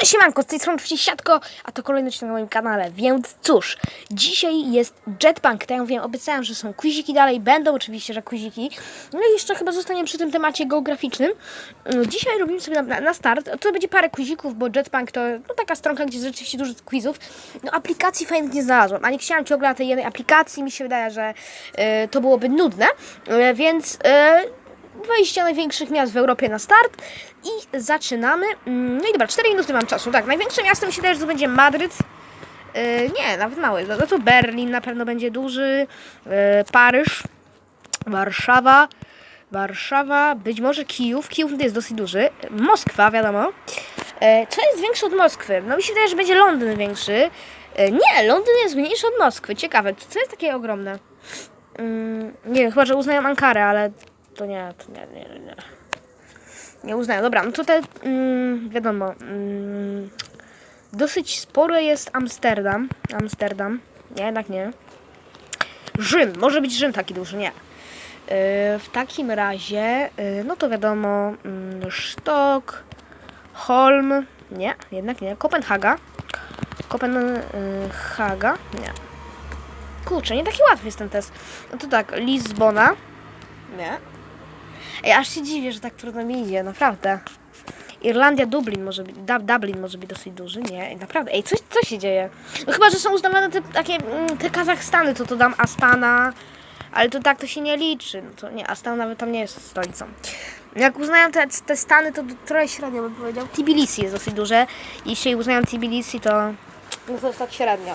Cześć siemanko, z tej strony oczywiście Siatko, a to kolejny odcinek na moim kanale, więc cóż, dzisiaj jest Jetbank, tak jak mówiłem, obiecałem, że są quiziki dalej, będą oczywiście, że quiziki, no i jeszcze chyba zostaniemy przy tym temacie geograficznym. No, Dzisiaj robimy sobie na, na start, to będzie parę quizików, bo Jetbank to no, taka stronka, gdzie jest rzeczywiście dużo quizów, no aplikacji fajnych nie znalazłam, a nie chciałam ciągle na tej jednej aplikacji, mi się wydaje, że e, to byłoby nudne, e, więc... E, 20 największych miast w Europie na start i zaczynamy. Mm, No i dobra, 4 minuty mam czasu. Tak, największe miasto mi się że to będzie Madryt. Yy, nie, nawet mały. No to Berlin na pewno będzie duży. Yy, Paryż, Warszawa. Warszawa, być może Kijów. Kijów jest dosyć duży. Moskwa, wiadomo. Yy, co jest większe od Moskwy? No mi się wydaje, że będzie Londyn większy. Nie, Londyn jest mniejszy od Moskwy. Ciekawe, co jest takie ogromne? Mm, nie wiem, chyba, że uznają Ankarę, ale to nie, to nie, nie, nie. nie. Uznają. Dobra, no tutaj mm, wiadomo. Mm, dosyć spore jest Amsterdam. Amsterdam. Nie, jednak nie. Rzym. Może być Rzym taki duży, nie. Yy, w takim razie, yy, no to wiadomo, mm, Sztok, Holm, nie, jednak nie, Kopenhaga, Kopenhaga, nie. Kurczę, nie taki łatwy jest ten test. No to tak, Lizbona, nie. Ej, aż się dziwię, że tak trudno mi idzie, naprawdę. Irlandia, Dublin może być, Dub- Dublin może być dosyć duży, nie, naprawdę, ej, coś, co się dzieje? No chyba, że są uznawane te takie, mm, te Kazachstany, to to dam Astana, ale to tak to się nie liczy, no to nie, Astana nawet tam nie jest stolicą. Jak uznają te, te stany, to trochę średnio bym powiedział. Tbilisi jest dosyć duże, jeśli uznają Tbilisi, to, no to jest tak średnio.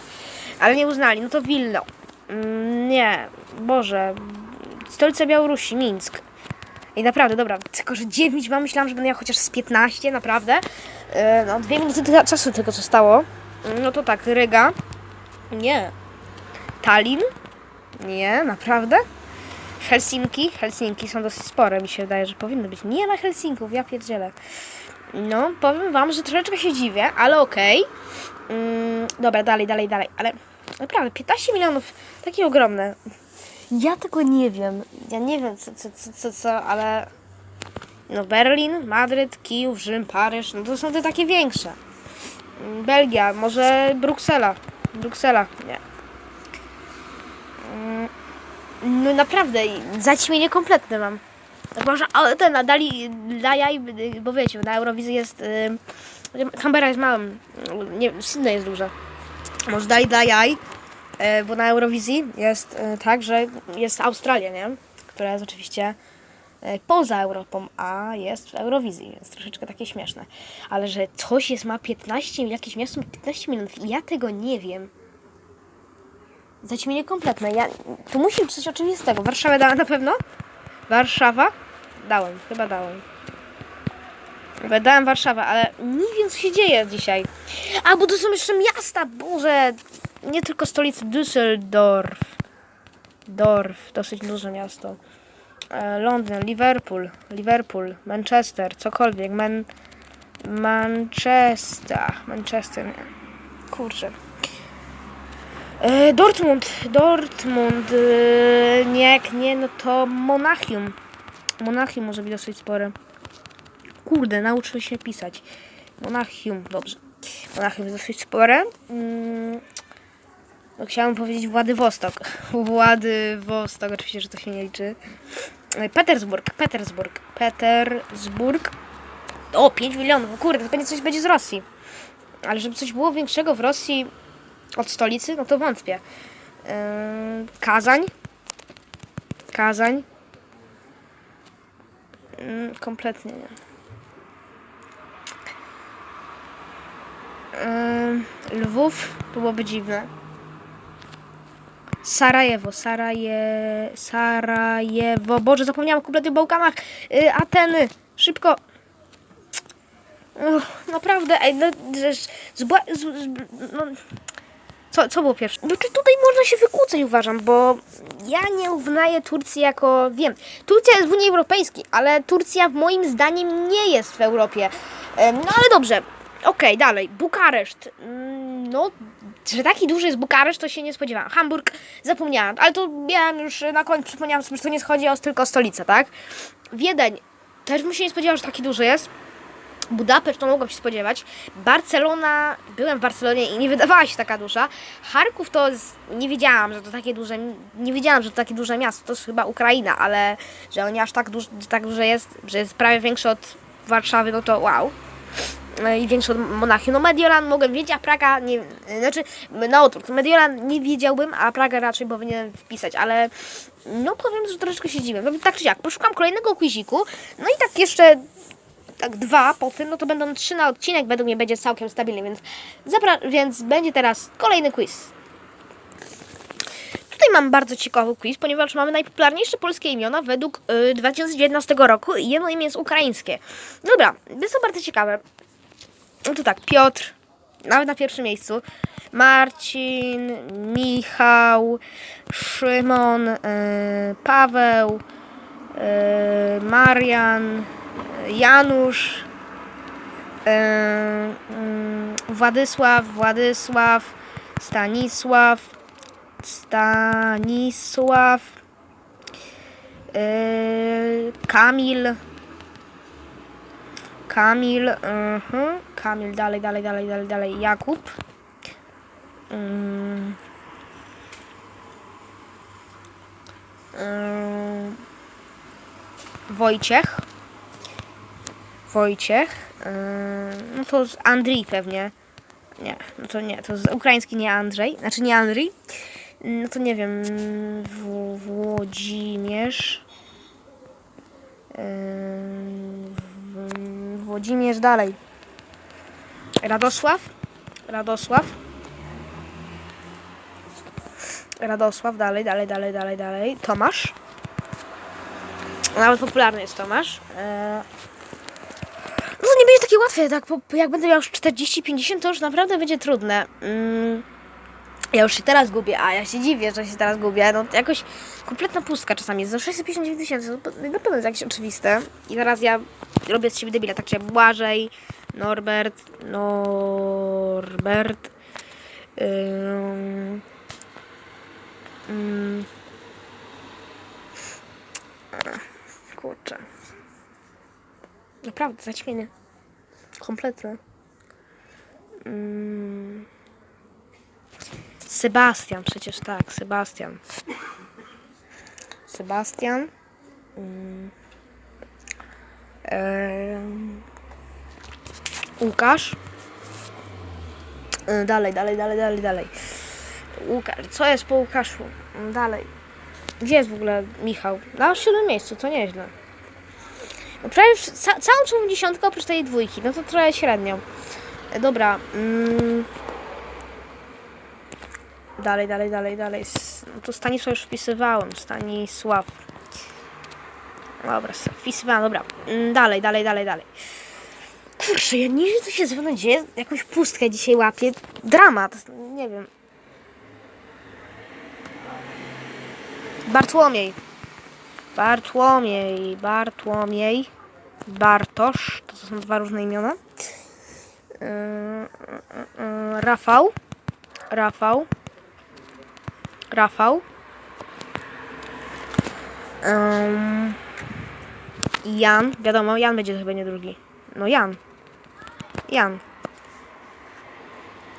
Ale nie uznali, no to Wilno. Mm, nie, Boże, stolica Białorusi, Mińsk. I naprawdę, dobra, tylko że 9 mam, myślałam, że będę miał chociaż z 15, naprawdę. Yy, no, dwie minuty czasu tylko zostało. Yy, No to tak, Ryga. Nie. Tallin. Nie, naprawdę. Helsinki. Helsinki są dosyć spore, mi się wydaje, że powinny być. Nie ma Helsinków, ja pierdzielę. No, powiem wam, że troszeczkę się dziwię, ale okej. Yy, dobra, dalej, dalej, dalej, ale naprawdę, 15 milionów, takie ogromne. Ja tego nie wiem. Ja nie wiem, co, co, co, co, co ale. No, Berlin, Madryt, Kijów, Rzym, Paryż, no to są te takie większe. Mm, Belgia, może Bruksela. Bruksela, nie. Mm, No naprawdę, zaćmienie kompletne mam. Tak może, ale ten, dali, dajaj, bo wiecie, na Eurowizji jest, y, Canberra jest małym, nie, Sydney jest duże. Może dali dajaj, E, bo na Eurowizji jest e, tak, że jest Australia, nie? Która jest oczywiście e, poza Europą, a jest w Eurowizji, więc troszeczkę takie śmieszne. Ale że coś jest, ma 15, jakieś miasto ma 15 milionów i ja tego nie wiem. Zaćmienie kompletne. Ja, tu musi być coś oczywistego. Warszawę dała na pewno? Warszawa? Dałem, chyba dałem. Chyba Dałem Warszawę, ale nie wiem co się dzieje dzisiaj. A, bo to są jeszcze miasta, Boże! Nie tylko stolicy Düsseldorf. Dorf, dosyć duże miasto. E, Londyn, Liverpool, Liverpool, Manchester, cokolwiek. Man, Manchester, Manchester, nie. Kurczę. E, Dortmund, Dortmund, e, nie, jak nie, no to Monachium. Monachium może być dosyć spore. Kurde, nauczył się pisać. Monachium, dobrze. Monachium jest dosyć spore. Mm, no, chciałam powiedzieć Władywostok. Władywostok, oczywiście, że to się nie liczy. E, Petersburg, Petersburg, Petersburg. O, 5 milionów, kurde, to pewnie coś będzie z Rosji. Ale żeby coś było większego w Rosji od stolicy, no to wątpię. Yy, Kazań. Kazań. Yy, kompletnie nie. Yy, Lwów, byłoby dziwne. Sarajewo, Saraje, Sarajewo. Boże, zapomniałam kompletnie o Bałkanach. Yy, Ateny, szybko. Uch, naprawdę, ej, no, z, z, z, no, co, co było pierwsze? No czy tutaj można się wykłócać, uważam, bo ja nie uznaję Turcji jako, wiem, Turcja jest w Unii Europejskiej, ale Turcja moim zdaniem nie jest w Europie. No ale dobrze, okej, dalej, Bukareszt. Mm, No, że taki duży jest Bukareszt, to się nie spodziewałam. Hamburg, zapomniałam, ale to miałam już na koniec, przypomniałam sobie, że to nie chodzi o tylko stolicę, tak? Wiedeń, też bym się nie spodziewała, że taki duży jest. Budapeszt, to mogłem się spodziewać. Barcelona, byłem w Barcelonie i nie wydawała się taka duża. Charków to nie wiedziałam, że to takie duże, nie wiedziałam, że to takie duże miasto. To jest chyba Ukraina, ale że oni aż tak, duż, tak duże jest, że jest prawie większe od Warszawy, no to wow. No i większe od Monachium. No Mediolan mogłem wiedzieć, a Praga nie, znaczy na odwrót. Mediolan nie wiedziałbym, a Praga raczej powinienem wpisać, ale no powiem, że troszeczkę się dziwię. No, tak czy jak, poszukam kolejnego quiziku, no i tak jeszcze tak dwa po tym, no to będą trzy na odcinek, według mnie będzie całkiem stabilny, więc, zapra- więc będzie teraz kolejny quiz. Tutaj mam bardzo ciekawy quiz, ponieważ mamy najpopularniejsze polskie imiona według y, 2019 roku i jedno imię jest ukraińskie. Dobra, jest bardzo ciekawe. No to tak, Piotr, nawet na pierwszym miejscu. Marcin, Michał, Szymon, y, Paweł, y, Marian, Janusz, y, mm, Władysław, Władysław, Stanisław, Stanisław, y, Kamil, Kamil, mhm, Kamil, dalej, dalej, dalej, dalej, dalej, Jakub. Mm. Ym, Wojciech. Wojciech. Ym, no to z Andrii pewnie. Nie, no to nie, to z ukraiński nie Andrzej, znaczy nie Andrii. No to nie wiem, w, Włodzimierz. W- Włodzimierz dalej. Radosław. Radosław. Radosław, dalej, dalej, dalej, dalej, dalej. Tomasz. Nawet popularny jest Tomasz. Eee, No nie będzie takie łatwe, tak po, jak będę miał już 40-50, to już naprawdę będzie trudne. Mm, ja już się teraz gubię, a ja się dziwię, że się teraz gubię. No jakoś kompletna pustka czasami jest. No 659 tysięcy, no, na pewno jest jakieś oczywiste. I teraz ja robię z siebie debila, tak czy Błażej, Norbert, Norbert, ym, ym, kurczę. Naprawdę, zaćmienie. Kompletne. Sebastian, przecież tak, Sebastian. Sebastian. Mm. Łukasz. Y, Dalej, dalej, dalej, dalej, dalej. Łukasz, co jest po Łukaszu? Mm, Dalej. Gdzie jest w ogóle Michał? Na siódmym miejscu, to nieźle. No prawie ca całą czołową dziesiątkę oprócz tej dwójki, no to trochę średnio. E, Dobra. Mm. Dalej, dalej, dalej, dalej. No to Stanisław już wpisywałem. Stanisław. Dobra, wpisywałem, dobra. Mm, Dalej, dalej, dalej, dalej. Kurczę, ja nie wiem, co się ze mną dzieje. Jakąś pustkę dzisiaj łapię. Dramat. Nie wiem. Bartłomiej. Bartłomiej, Bartłomiej, Bartosz, to są dwa różne imiona. Yy, yy, yy, Rafał, Rafał, Rafał. Ym, Jan, wiadomo, Jan będzie chyba nie drugi. No Jan. Jan.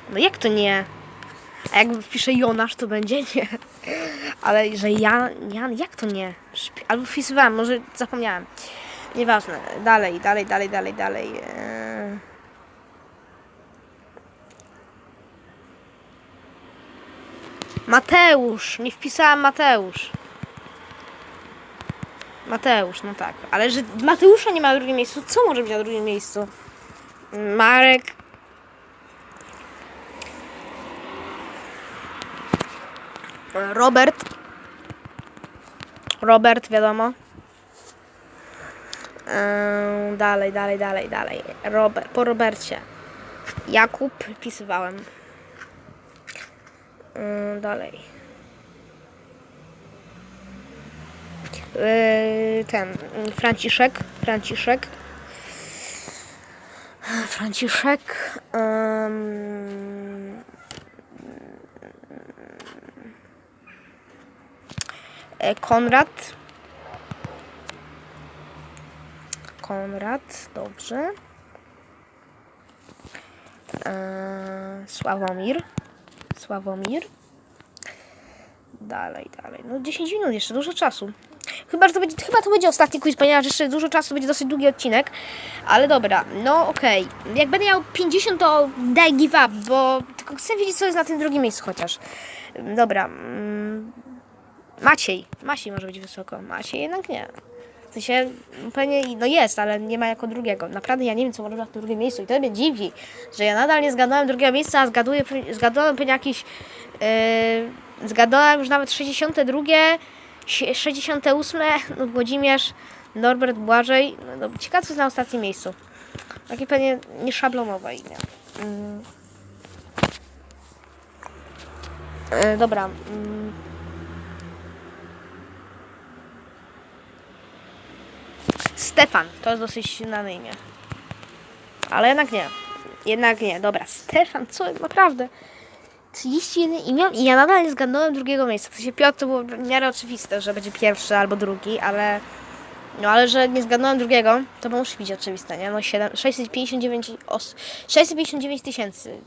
No jak to nie? A jak wpiszę Jonasz, to będzie nie. Ale że Jan, Jan, jak to nie? Albo wpisywałem, może zapomniałem. Nieważne. Dalej, dalej, dalej, dalej, dalej. Mateusz, nie wpisałam Mateusz. Mateusz, no tak. Ale że Mateusza nie ma na drugim miejscu, co może być na drugim miejscu? Marek. Robert. Robert, wiadomo. Eee, dalej, dalej, dalej, dalej. Robert, po Robercie. Jakub wpisywałem. Eee, dalej. Eee, ten Franciszek. Franciszek. Franciszek. e, Konrad. Konrad, dobrze. Eee, Sławomir. Sławomir. Dalej, dalej. No 10 minut jeszcze, dużo czasu. Chyba, że to będzie, chyba to będzie ostatni quiz, ponieważ jeszcze dużo czasu, będzie dosyć długi odcinek. Ale dobra, no okej. Jak będę miał 50, to daj give up, bo tylko chcę wiedzieć, co jest na tym drugim miejscu chociaż. Dobra. Mm, Maciej. Maciej może być wysoko. Maciej jednak nie. W sensie, pewnie, no jest, ale nie ma jako drugiego. Naprawdę ja nie wiem, co może tym drugim miejscu. I to mnie dziwi, że ja nadal nie zgadnąłem drugiego miejsca, a zgaduję, pewnie jakiś... Yy, już nawet 62, sie- 68, no Włodzimierz, Norbert Błażej. No, no, ciekawe, co jest na ostatnim miejscu. Takie pewnie nieszablonowe imię. Mm. E, dobra. Mm. Stefan, to jest dosyć znane imię. Ale jednak nie. Jednak nie. Dobra, Stefan, co naprawdę? 31 imion i ja nadal nie zgadnąłem drugiego miejsca. W sensie Piotr to było w miarę oczywiste, że będzie pierwszy albo drugi, ale... No ale że nie zgadnąłem drugiego, to musi być oczywiste, nie? No 7, 659 os, 659 tysięcy mm,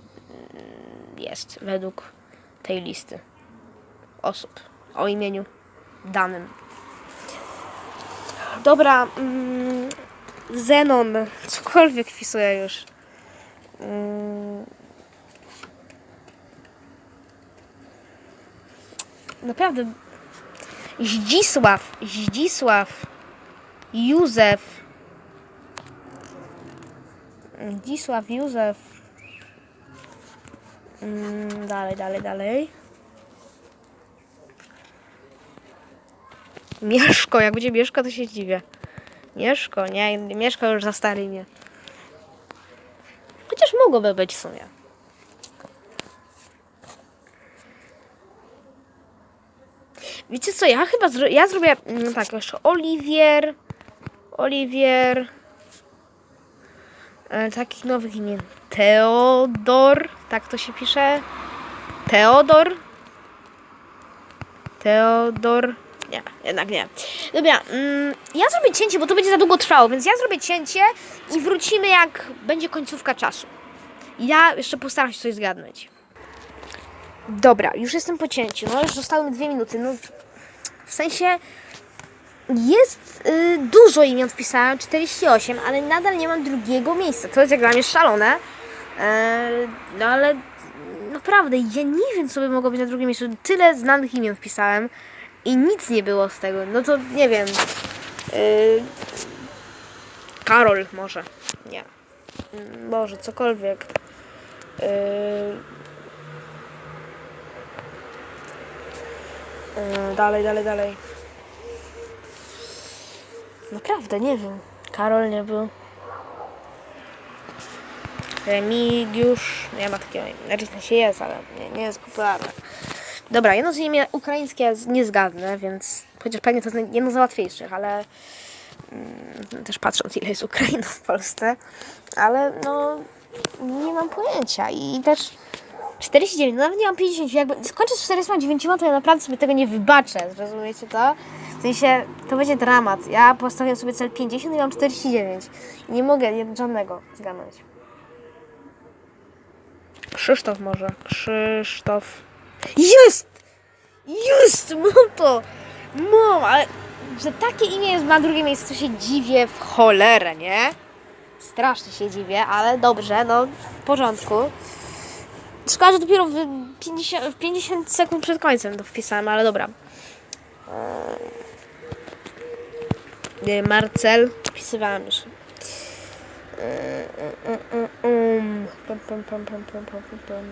jest według tej listy osób o imieniu danym. Dobra, mm, Zenon, cokolwiek wpisuję już. Mm. Naprawdę. Zdzisław, Zdzisław, Józef. Zdzisław, Józef. Mm, dalej, dalej, dalej. Mieszko, jak będzie Mieszko, to się dziwię. Mieszko, nie, Mieszko już za stary nie. Chociaż mogłoby być w sumie. Wiecie co, ja chyba zro ja zrobię, no tak, jeszcze Oliwier, Oliwier, e, takich nowych imion, Teodor, tak to się pisze, Teodor, Teodor, nie, jednak nie. Dobra, mm, ja zrobię cięcie, bo to będzie za długo trwało, więc ja zrobię cięcie i wrócimy jak będzie końcówka czasu. Ja jeszcze postaram się coś zgadnąć. Dobra, już jestem po cięciu. No już zostały mi dwie minuty. No, w sensie jest y, dużo imion wpisałem, 48, ale nadal nie mam drugiego miejsca. To jest jak dla mnie szalone. E, no ale naprawdę, ja nie wiem, co by mogło być na drugim miejscu. Tyle znanych imion wpisałem i nic nie było z tego. No to nie wiem. Y, Karol może. Nie. Mm, Może cokolwiek. Y, y, dalej, dalej, dalej. Naprawdę, nie wiem. Karol nie był. Remigiusz. Nie ma takiego. Znaczy, sensie jest, ale nie, nie jest popularne. Dobra, jedno z imię ukraińskie jest niezgadne, więc chociaż pewnie to jest jedno z łatwiejszych, ale mm, też patrząc ile jest Ukrainów w Polsce, ale no nie mam pojęcia i też 49, no nawet nie mam 50, jakby skończę z 49, to ja naprawdę sobie tego nie wybaczę, zrozumiecie to? W sensie, to będzie dramat. Ja postawiam sobie cel 50 i mam 49. I nie mogę żadnego zgadnąć. Krzysztof może. Krzysztof. Jest! Jest! Mam to! Mam, ale że takie imię jest na drugim miejscu, to się dziwię w cholerę, nie? Strasznie się dziwię, ale dobrze, no w porządku. Szkoda, że dopiero w 50, w 50 sekund przed końcem to wpisałem, ale dobra. Eee, Marcel, wpisywałem już. Eee, um, um, um. Pum, pum, pum, pum, pum, pum, pum,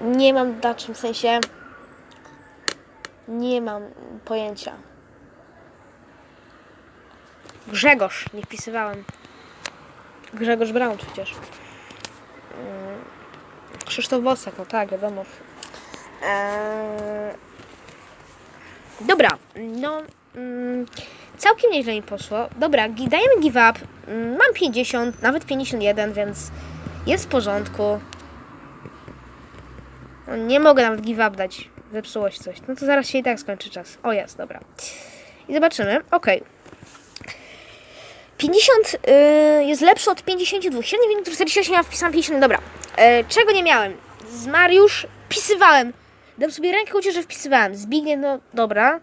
Nie mam w sensie nie mam pojęcia. Grzegorz, nie wpisywałem. Grzegorz Braun przecież. Mm, Krzysztof Bosak, no tak, wiadomo. Eee, dobra, no mm, całkiem nieźle mi poszło. Dobra, dajemy give up. Mm, Mam 50, nawet 51, więc jest w porządku. No, nie mogę nawet give up dać. Coś. No to zaraz się i tak skończy czas. O jest, dobra. I zobaczymy. Okej. 50 y, jest lepszy od 52. Średni wynik to 48, ja wpisałam 50. Dobra. E, czego nie miałem? Z Mariusz pisywałem. Dam sobie rękę chociaż, że wpisywałem. Zbigniew, no dobra.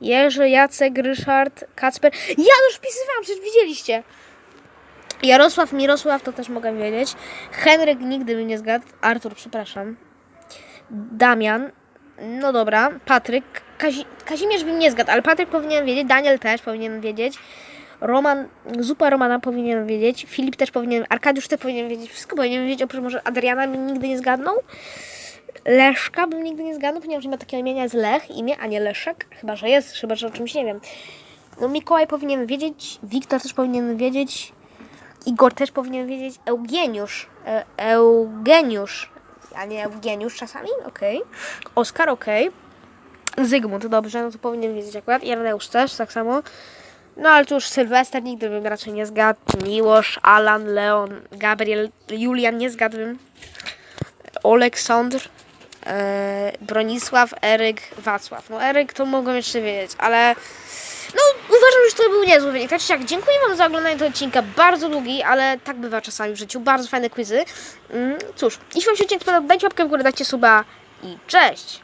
Jerzy, Jacek, Ryszard, Kacper. Ja już wpisywałam, przecież widzieliście. Jarosław, Mirosław, to też mogę wiedzieć. Henryk nigdy by nie zgadł. Artur, przepraszam. Damian, no dobra. Patryk, Kazi Kazimierz bym nie zgadł, ale Patryk powinien wiedzieć. Daniel też powinien wiedzieć. Roman, zupa Romana powinien wiedzieć. Filip też powinien, Arkadiusz też powinien wiedzieć. Wszystko powinien wiedzieć, oprócz może Adriana bym nigdy nie zgadnął. Leszka bym nigdy nie zgadnął, ponieważ nie ma takiego imienia jest Lech, imię, a nie Leszek. Chyba, że jest, chyba, że o czymś nie wiem. No Mikołaj powinien wiedzieć, Wiktor też powinien wiedzieć, Igor też powinien wiedzieć, Eugeniusz, e, Eugeniusz, a nie Eugeniusz czasami, okej. Oskar, okej. Zygmunt, dobrze, no to powinien wiedzieć akurat. Ireneusz też, tak samo. No ale tu już Sylwester nigdy bym raczej nie zgadł. Miłosz, Alan, Leon, Gabriel, Julian nie zgadłbym. Oleksandr, e, Bronisław, Eryk, Wacław. No Eryk to mogłem jeszcze wiedzieć, ale no uważam, że to był niezły wynik. Tak czy siak, dziękuję Wam za oglądanie tego odcinka. Bardzo długi, ale tak bywa czasami w życiu. Bardzo fajne quizy. Mm, cóż, jeśli Wam się odcinek spodobał, dajcie łapkę w górę, dajcie suba i cześć!